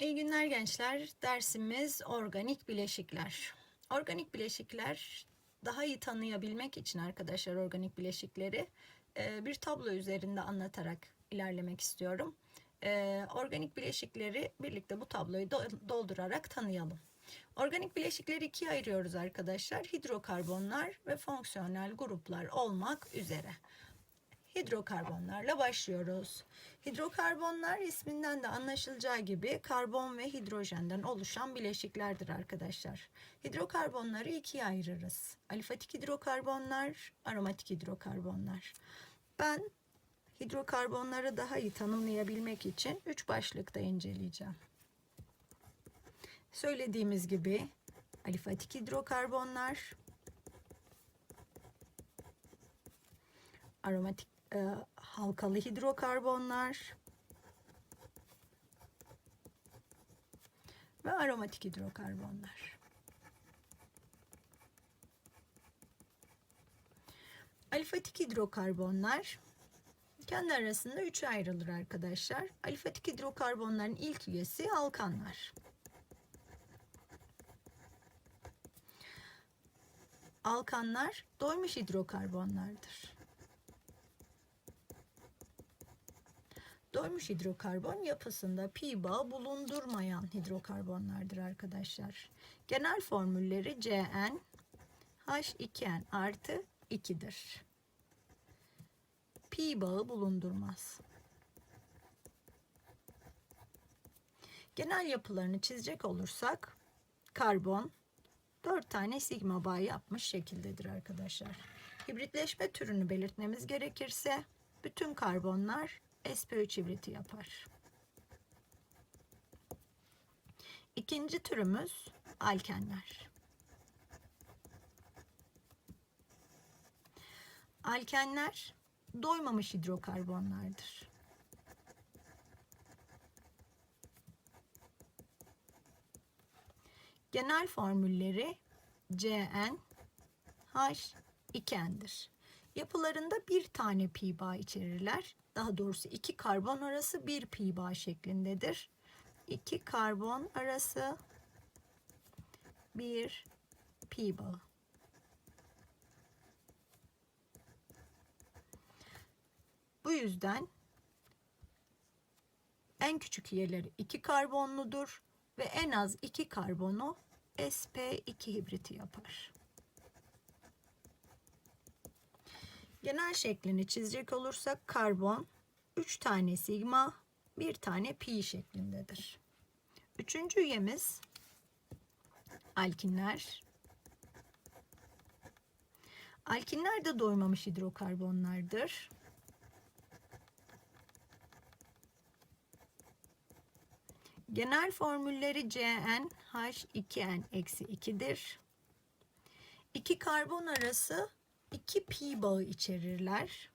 İyi günler gençler. Dersimiz organik bileşikler. Organik bileşikler daha iyi tanıyabilmek için arkadaşlar organik bileşikleri e, bir tablo üzerinde anlatarak ilerlemek istiyorum. E, Organik bileşikleri birlikte bu tabloyu do- doldurarak tanıyalım. Organik bileşikleri ikiye ayırıyoruz arkadaşlar. Hidrokarbonlar ve fonksiyonel gruplar olmak üzere. Hidrokarbonlarla başlıyoruz. Hidrokarbonlar isminden de anlaşılacağı gibi karbon ve hidrojenden oluşan bileşiklerdir arkadaşlar. Hidrokarbonları ikiye ayırırız. Alifatik hidrokarbonlar, aromatik hidrokarbonlar. Ben hidrokarbonları daha iyi tanımlayabilmek için üç başlıkta inceleyeceğim. Söylediğimiz gibi alifatik hidrokarbonlar, aromatik e, halkalı hidrokarbonlar ve aromatik hidrokarbonlar. Alifatik hidrokarbonlar kendi arasında üçe ayrılır arkadaşlar. Alifatik hidrokarbonların ilk üyesi alkanlar. Alkanlar doymuş hidrokarbonlardır. Doymuş hidrokarbon yapısında pi bağı bulundurmayan hidrokarbonlardır arkadaşlar. Genel formülleri Cn H2n artı 2'dir. Pi bağı bulundurmaz. Genel yapılarını çizecek olursak karbon 4 tane sigma bağı yapmış şekildedir arkadaşlar. Hibritleşme türünü belirtmemiz gerekirse bütün karbonlar sp3 hibriti yapar. İkinci türümüz alkenler. Alkenler doymamış hidrokarbonlardır. Genel formülleri Cn H2n'dir. Yapılarında bir tane pi bağ içerirler. Daha doğrusu iki karbon arası bir pi bağ şeklindedir. İki karbon arası bir pi bağı. Bu yüzden en küçük üyeleri iki karbonludur ve en az iki karbonu sp2 hibriti yapar. Genel şeklini çizecek olursak karbon 3 tane sigma, 1 tane pi şeklindedir. Üçüncü üyemiz alkinler. Alkinler de doymamış hidrokarbonlardır. Genel formülleri Cn H2n eksi 2'dir. İki karbon arası 2 pi bağı içerirler.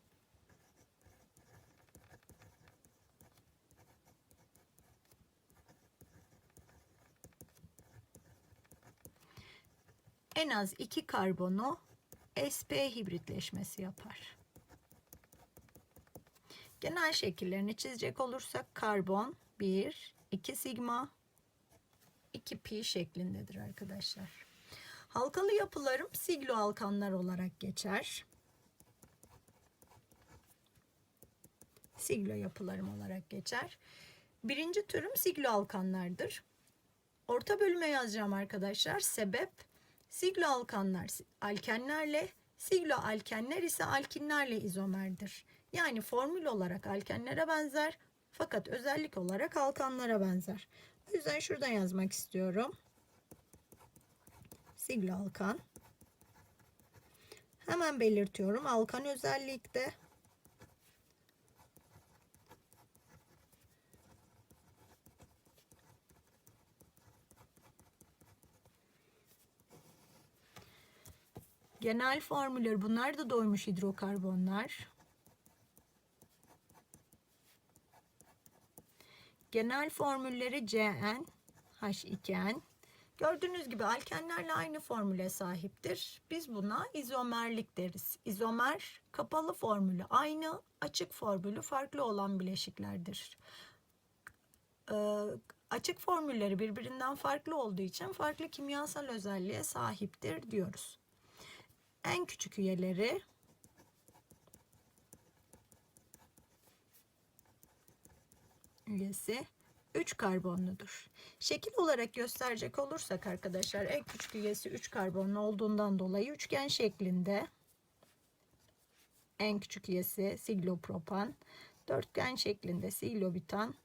En az 2 karbonu sp hibritleşmesi yapar. Genel şekillerini çizecek olursak karbon 1, 2 sigma, 2 pi şeklindedir arkadaşlar. Halkalı yapılarım sigloalkanlar olarak geçer. Siglo yapılarım olarak geçer. Birinci türüm sigloalkanlardır. Orta bölüme yazacağım arkadaşlar. Sebep sigloalkanlar alkenlerle, sigloalkenler ise alkinlerle izomerdir. Yani formül olarak alkenlere benzer fakat özellik olarak alkanlara benzer. O yüzden şuradan yazmak istiyorum siglo alkan. Hemen belirtiyorum. Alkan özellikte Genel formülleri bunlar da doymuş hidrokarbonlar. Genel formülleri Cn H2n Gördüğünüz gibi alkenlerle aynı formüle sahiptir. Biz buna izomerlik deriz. İzomer kapalı formülü aynı, açık formülü farklı olan bileşiklerdir. Ee, açık formülleri birbirinden farklı olduğu için farklı kimyasal özelliğe sahiptir diyoruz. En küçük üyeleri üyesi 3 karbonludur. Şekil olarak gösterecek olursak arkadaşlar en küçük üyesi 3 karbonlu olduğundan dolayı üçgen şeklinde en küçük üyesi siglopropan, dörtgen şeklinde siglobitan,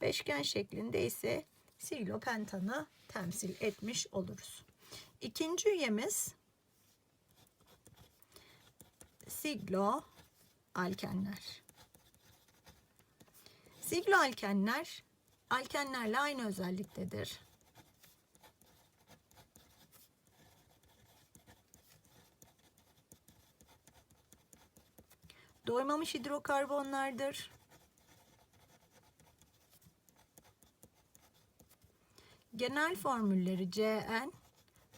beşgen şeklinde ise siglopentanı temsil etmiş oluruz. İkinci üyemiz siglo alkenler. Siglo alkenler alkenlerle aynı özelliktedir. Doymamış hidrokarbonlardır. Genel formülleri Cn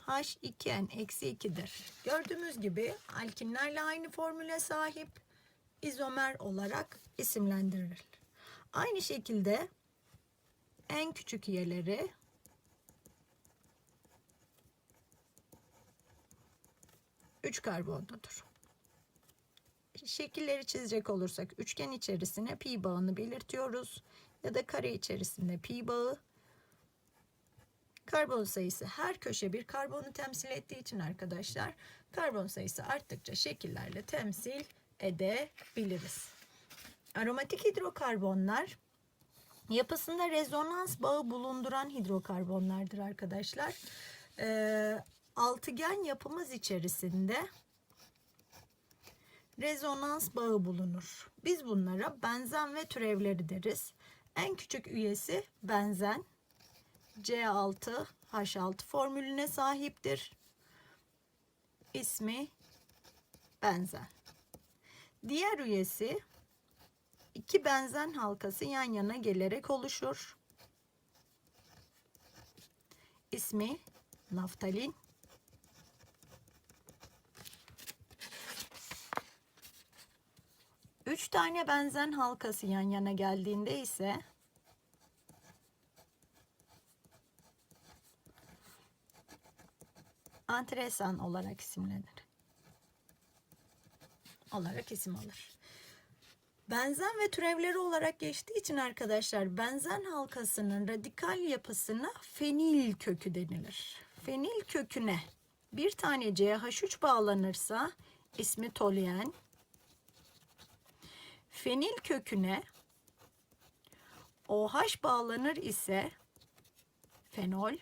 H2n eksi 2'dir. Gördüğümüz gibi alkinlerle aynı formüle sahip izomer olarak isimlendirilir. Aynı şekilde en küçük üyeleri üç karbonludur. Şekilleri çizecek olursak üçgen içerisine pi bağını belirtiyoruz ya da kare içerisinde pi bağı karbon sayısı her köşe bir karbonu temsil ettiği için arkadaşlar karbon sayısı arttıkça şekillerle temsil edebiliriz. Aromatik hidrokarbonlar yapısında rezonans bağı bulunduran hidrokarbonlardır arkadaşlar. Ee, altıgen yapımız içerisinde rezonans bağı bulunur. Biz bunlara benzen ve türevleri deriz. En küçük üyesi benzen. C6 H6 formülüne sahiptir. İsmi benzen. Diğer üyesi iki benzen halkası yan yana gelerek oluşur. İsmi naftalin. Üç tane benzen halkası yan yana geldiğinde ise antresan olarak isimlenir. Olarak isim alır. Benzen ve türevleri olarak geçtiği için arkadaşlar benzen halkasının radikal yapısına fenil kökü denilir. Fenil köküne bir tane CH3 bağlanırsa ismi toluen. Fenil köküne OH bağlanır ise fenol.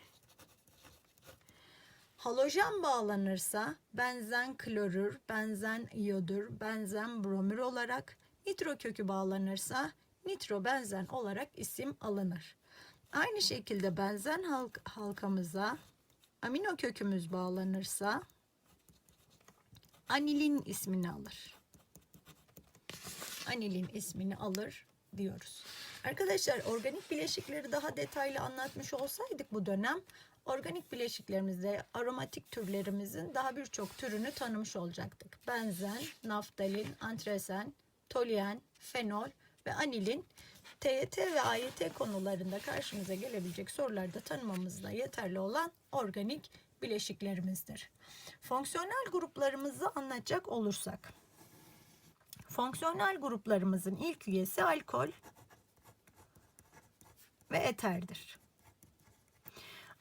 Halojen bağlanırsa benzen klorür, benzen iyodür, benzen bromür olarak nitro kökü bağlanırsa nitro benzen olarak isim alınır. Aynı şekilde benzen halk halkamıza amino kökümüz bağlanırsa anilin ismini alır. Anilin ismini alır diyoruz. Arkadaşlar organik bileşikleri daha detaylı anlatmış olsaydık bu dönem organik bileşiklerimizde aromatik türlerimizin daha birçok türünü tanımış olacaktık. Benzen, naftalin, antresen, toluen, fenol ve anilin TYT ve AYT konularında karşımıza gelebilecek sorularda tanımamızda yeterli olan organik bileşiklerimizdir. Fonksiyonel gruplarımızı anlatacak olursak. Fonksiyonel gruplarımızın ilk üyesi alkol ve eterdir.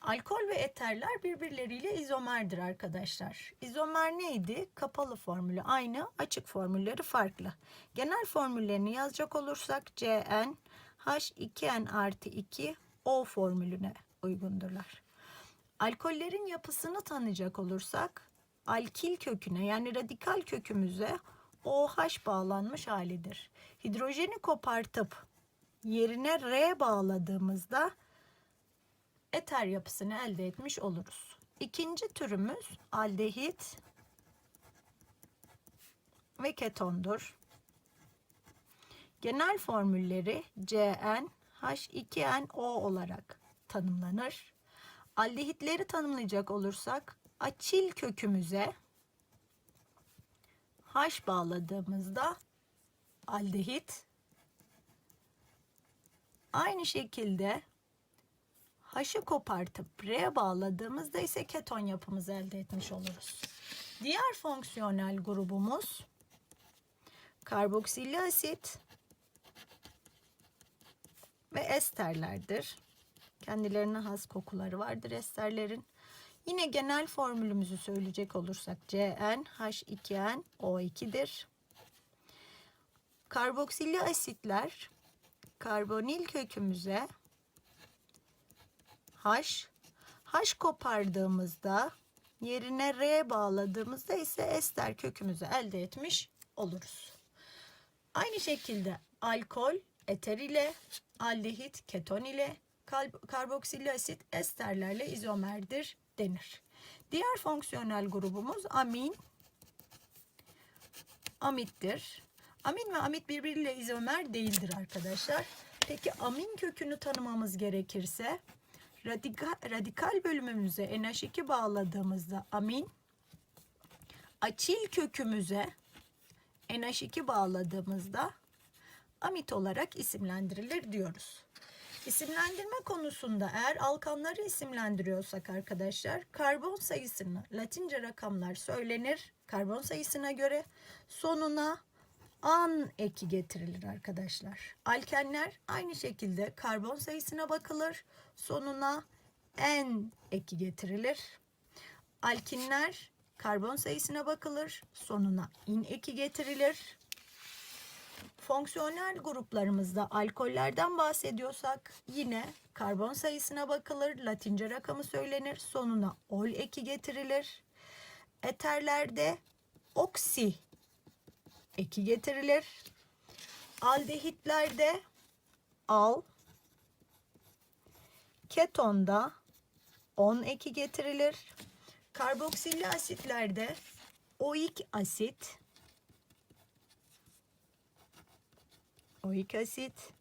Alkol ve eterler birbirleriyle izomerdir arkadaşlar. İzomer neydi? Kapalı formülü aynı, açık formülleri farklı. Genel formüllerini yazacak olursak Cn H2n artı 2 O formülüne uygundurlar. Alkollerin yapısını tanıyacak olursak alkil köküne yani radikal kökümüze OH bağlanmış halidir. Hidrojeni kopartıp yerine R bağladığımızda eter yapısını elde etmiş oluruz. İkinci türümüz aldehit ve ketondur. Genel formülleri Cn H2NO olarak tanımlanır. Aldehitleri tanımlayacak olursak açil kökümüze H bağladığımızda aldehit aynı şekilde H'ı kopartıp R bağladığımızda ise keton yapımızı elde etmiş oluruz. Diğer fonksiyonel grubumuz karboksilli asit ve esterlerdir. Kendilerine has kokuları vardır esterlerin. Yine genel formülümüzü söyleyecek olursak CN H2N O2'dir. Karboksilli asitler karbonil kökümüze H H kopardığımızda yerine R bağladığımızda ise ester kökümüzü elde etmiş oluruz. Aynı şekilde alkol eter ile aldehit keton ile karboksilli asit esterlerle izomerdir denir. Diğer fonksiyonel grubumuz amin, amittir. Amin ve amit birbiriyle izomer değildir arkadaşlar. Peki amin kökünü tanımamız gerekirse radikal, radikal bölümümüze NH2 bağladığımızda amin, açil kökümüze NH2 bağladığımızda amit olarak isimlendirilir diyoruz. İsimlendirme konusunda eğer alkanları isimlendiriyorsak arkadaşlar karbon sayısını latince rakamlar söylenir. Karbon sayısına göre sonuna an eki getirilir arkadaşlar. Alkenler aynı şekilde karbon sayısına bakılır. Sonuna en eki getirilir. Alkinler karbon sayısına bakılır. Sonuna in eki getirilir. Fonksiyonel gruplarımızda alkollerden bahsediyorsak yine karbon sayısına bakılır. Latince rakamı söylenir. Sonuna ol eki getirilir. Eterlerde oksi eki getirilir. Aldehitlerde al, ketonda on eki getirilir. Karboksilli asitlerde oik asit, oik asit,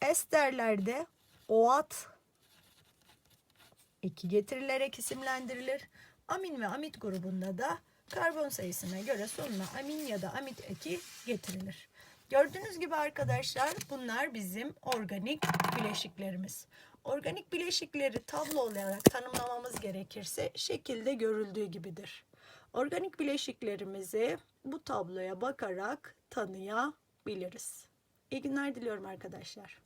esterlerde oat eki getirilerek isimlendirilir. Amin ve amit grubunda da karbon sayısına göre sonuna amin ya da amit eki getirilir. Gördüğünüz gibi arkadaşlar bunlar bizim organik bileşiklerimiz. Organik bileşikleri tablo olarak tanımlamamız gerekirse şekilde görüldüğü gibidir. Organik bileşiklerimizi bu tabloya bakarak tanıyabiliriz. İyi günler diliyorum arkadaşlar.